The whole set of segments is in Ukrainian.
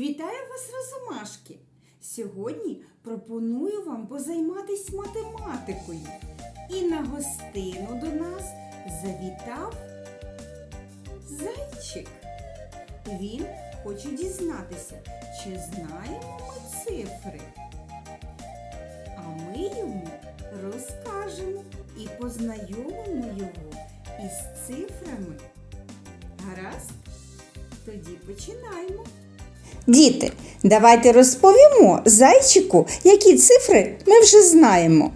Вітаю вас, розумашки! Сьогодні пропоную вам позайматись математикою. І на гостину до нас завітав зайчик. Він хоче дізнатися, чи знаємо ми цифри. А ми йому розкажемо і познайомимо його із цифрами. Гаразд? Тоді починаємо. Діти, давайте розповімо зайчику, які цифри ми вже знаємо.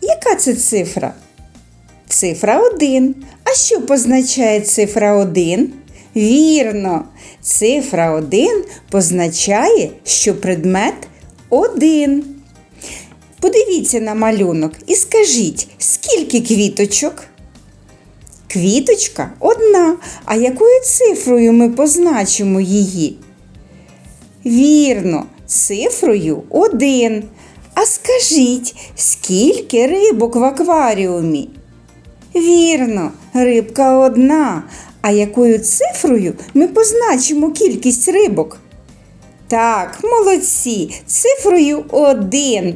Яка це цифра? Цифра 1. А що позначає цифра 1? Вірно, цифра 1 позначає, що предмет 1. Подивіться на малюнок і скажіть, скільки квіточок? Квіточка одна. А якою цифрою ми позначимо її? Вірно, цифрою один. А скажіть, скільки рибок в акваріумі? Вірно, рибка одна. А якою цифрою ми позначимо кількість рибок? Так, молодці, цифрою один.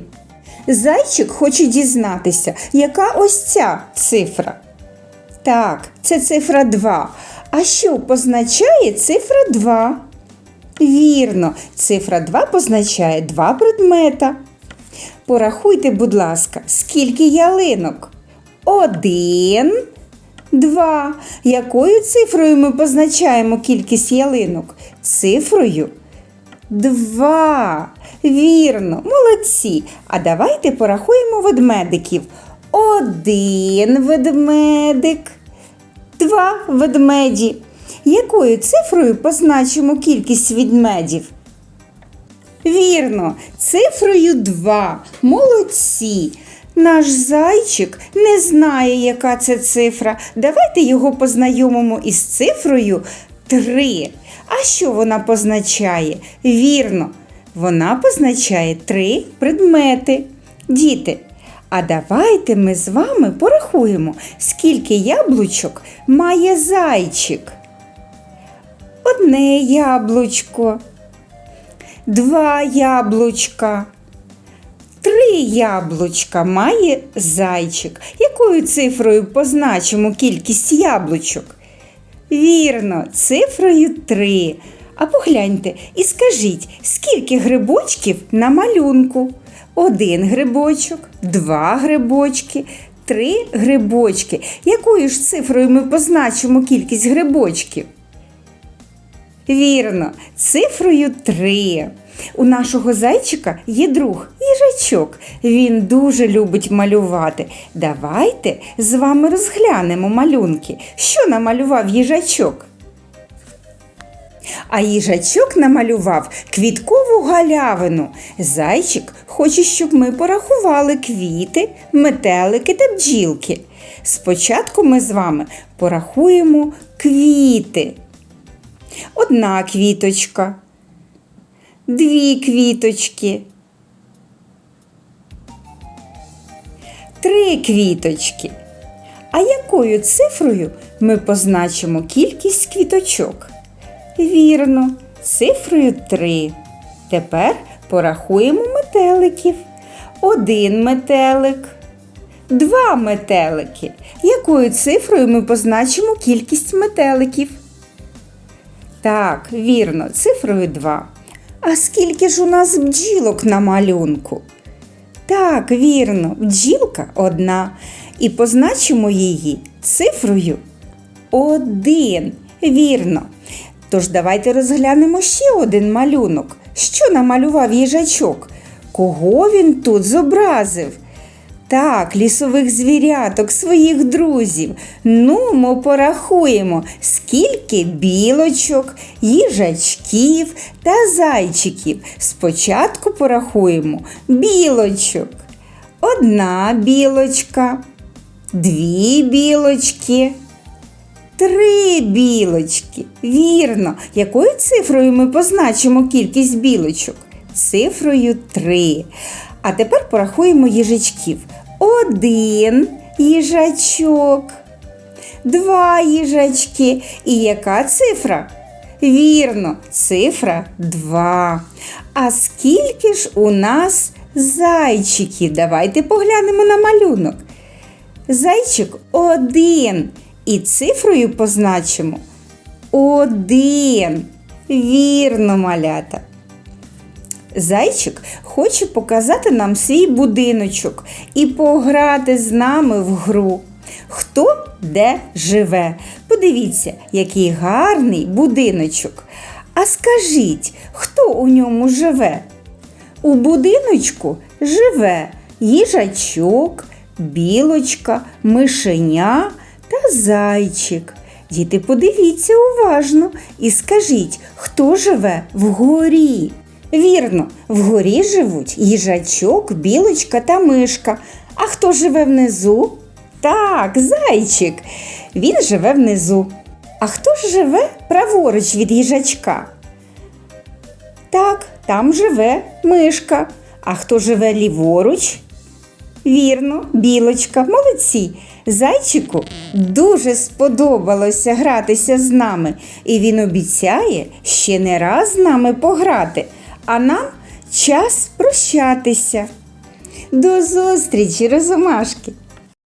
Зайчик хоче дізнатися, яка ось ця цифра. Так, це цифра 2. А що позначає цифра 2? Вірно, цифра 2 позначає два предмета. Порахуйте, будь ласка, скільки ялинок? Один, два. Якою цифрою ми позначаємо кількість ялинок? Цифрою Два. Вірно, молодці. А давайте порахуємо ведмедиків. Один ведмедик, два ведмеді. Якою цифрою позначимо кількість ведмедів? Вірно, цифрою 2. Молодці. Наш зайчик не знає, яка це цифра. Давайте його познайомимо із цифрою 3. А що вона позначає? Вірно, вона позначає три предмети. Діти, а давайте ми з вами порахуємо, скільки яблучок має зайчик. Одне яблучко, два яблучка. Три яблучка має зайчик. Якою цифрою позначимо кількість яблучок? Вірно, цифрою 3. А погляньте і скажіть, скільки грибочків на малюнку? Один грибочок, два грибочки, три грибочки. Якою ж цифрою ми позначимо кількість грибочків? Вірно, цифрою 3. У нашого зайчика є друг їжачок. Він дуже любить малювати. Давайте з вами розглянемо малюнки. Що намалював їжачок? А їжачок намалював квіткову галявину. Зайчик хоче, щоб ми порахували квіти, метелики та бджілки. Спочатку ми з вами порахуємо квіти. Одна квіточка, дві квіточки, три квіточки. А якою цифрою ми позначимо кількість квіточок? Вірно, цифрою 3. Тепер порахуємо метеликів. Один метелик, два метелики. Якою цифрою ми позначимо кількість метеликів? Так, вірно, цифрою 2. А скільки ж у нас бджілок на малюнку? Так, вірно, бджілка одна. І позначимо її цифрою 1. Вірно. Тож давайте розглянемо ще один малюнок. Що намалював їжачок? Кого він тут зобразив? Так, лісових звіряток, своїх друзів. Ну, ми порахуємо, скільки білочок, їжачків та зайчиків. Спочатку порахуємо білочок. Одна білочка, дві білочки, три білочки. Вірно, якою цифрою ми позначимо кількість білочок? Цифрою 3. А тепер порахуємо їжачків. Один їжачок, два їжачки. І яка цифра? Вірно, цифра 2. А скільки ж у нас зайчиків? Давайте поглянемо на малюнок. Зайчик один. І цифрою позначимо один. Вірно, малята. Зайчик хоче показати нам свій будиночок і пограти з нами в гру. Хто де живе? Подивіться, який гарний будиночок. А скажіть, хто у ньому живе? У будиночку живе їжачок, білочка, мишеня та зайчик. Діти, подивіться уважно і скажіть, хто живе вгорі? Вірно, вгорі живуть їжачок, білочка та мишка. А хто живе внизу? Так, зайчик. Він живе внизу. А хто ж живе праворуч від їжачка? Так, там живе мишка. А хто живе ліворуч? Вірно, білочка, молодці. Зайчику дуже сподобалося гратися з нами, і він обіцяє ще не раз з нами пограти, а нам час прощатися. До зустрічі, розумашки!